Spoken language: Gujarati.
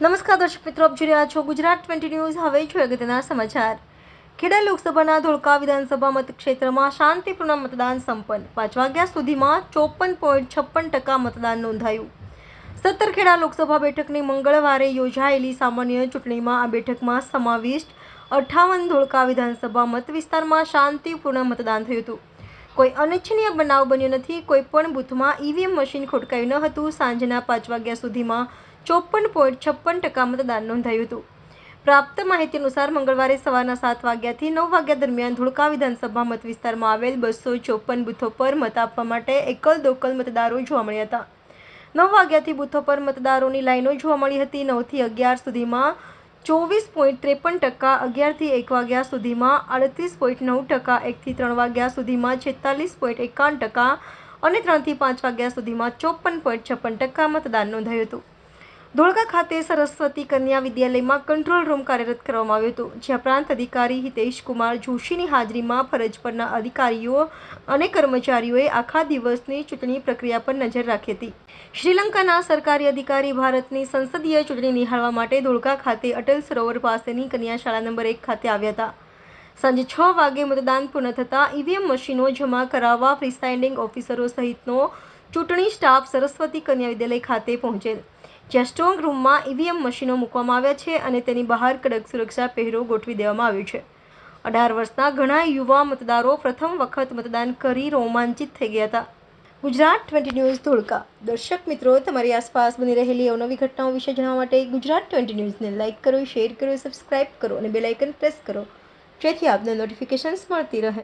નમસ્કાર દર્શક મિત્રો, આપ જોઈ રહ્યા છો ગુજરાત ટ્વેન્ટી ન્યૂઝ. હવે જોઈએ અગત્યના સમાચાર. ખેડા લોકસભાના ધોળકા વિધાનસભા મતક્ષેત્રમાં શાંતિપૂર્ણ મતદાન સંપન્ન. પાંચ વાગ્યા સુધીમાં ચોપન પોઈન્ટ છપ્પન ટકા મતદાન નોંધાયું. સત્તર ખેડા લોકસભા બેઠકની મંગળવારે યોજાયેલી સામાન્ય ચૂંટણીમાં આ બેઠકમાં સમાવિષ્ટ અઠ્ઠાવન ધોળકા વિધાનસભા મત વિસ્તારમાં શાંતિપૂર્ણ મતદાન થયું હતું. કોઈ અનિચ્છનીય બનાવ બન્યો નથી, કોઈ પણ બૂથમાં ઈવીએમ મશીન ખોટકાયું ન હતું. સાંજના પાંચ વાગ્યા સુધીમાં ચોપન પોઈન્ટ છપ્પન ટકા મતદાન નોંધાયું હતું. પ્રાપ્ત માહિતી અનુસાર મંગળવારે સવારના સાત વાગ્યાથી નવ વાગ્યા દરમિયાન ધોળકા વિધાનસભા મત વિસ્તારમાં આવેલ બસો ચોપન બૂથો પર મત આપવા માટે એકલ દોકલ મતદારો જોવા મળ્યા હતા. નવ વાગ્યાથી બૂથો પર મતદારોની લાઈનો જોવા મળી હતી. નવથી અગિયાર સુધીમાં ચોવીસ પોઈન્ટ ત્રેપન ટકા, અગિયારથી એક વાગ્યા સુધીમાં આડત્રીસ પોઈન્ટ નવ ટકા, એકથી ત્રણ વાગ્યા સુધીમાં છેતાલીસ પોઈન્ટ એકાવન ટકા અને ત્રણથી પાંચ વાગ્યા સુધીમાં ચોપન પોઈન્ટ છપ્પન ટકા મતદાન નોંધાયું હતું. ધોળકા ખાતે સરસ્વતી કન્યા વિદ્યાલયમાં કંટ્રોલ રૂમ કાર્યરત કરવામાં આવ્યો હતો, જ્યાં પ્રાંત અધિકારી હિતેશ કુમાર જોશીની હાજરીમાં ફરજ પરના અધિકારીઓ અને કર્મચારીઓએ આખા દિવસની ચૂંટણી પ્રક્રિયા પર નજર રાખી હતી. શ્રીલંકાના સરકારી અધિકારી ભારતની સંસદીય ચૂંટણી નિહાળવા માટે ધોળકા ખાતે અટલ સરોવર પાસેની કન્યા શાળા નંબર એક ખાતે આવ્યા હતા. સાંજે છ વાગે મતદાન પૂર્ણ થતાં ઈવીએમ મશીનો જમા કરાવવા પ્રિસાઇડિંગ ઓફિસરો સહિતનો ચૂંટણી સ્ટાફ સરસ્વતી કન્યા વિદ્યાલય ખાતે પહોંચેલ. જ્યાં સ્ટ્રોંગ રૂમમાં ઈવીએમ મશીનો મૂકવામાં આવ્યા છે અને તેની બહાર કડક સુરક્ષા પહેરો ગોઠવી દેવામાં આવ્યો છે. અઢાર વર્ષના ઘણા યુવા મતદારો પ્રથમ વખત મતદાન કરી રોમાંચિત થઈ ગયા હતા. Gujarat twenty news Dholka. દર્શક મિત્રો, તમારી આસપાસ બની રહેલી અવનવી ઘટનાઓ વિશે જાણવા માટે ગુજરાત ટ્વેન્ટી ન્યૂઝને લાઇક કરો, શેર કરો, સબસ્ક્રાઇબ કરો અને બેલાઇકન પ્રેસ કરો. જેથી આપને નોટિફિકેશન્સ મળતી રહે.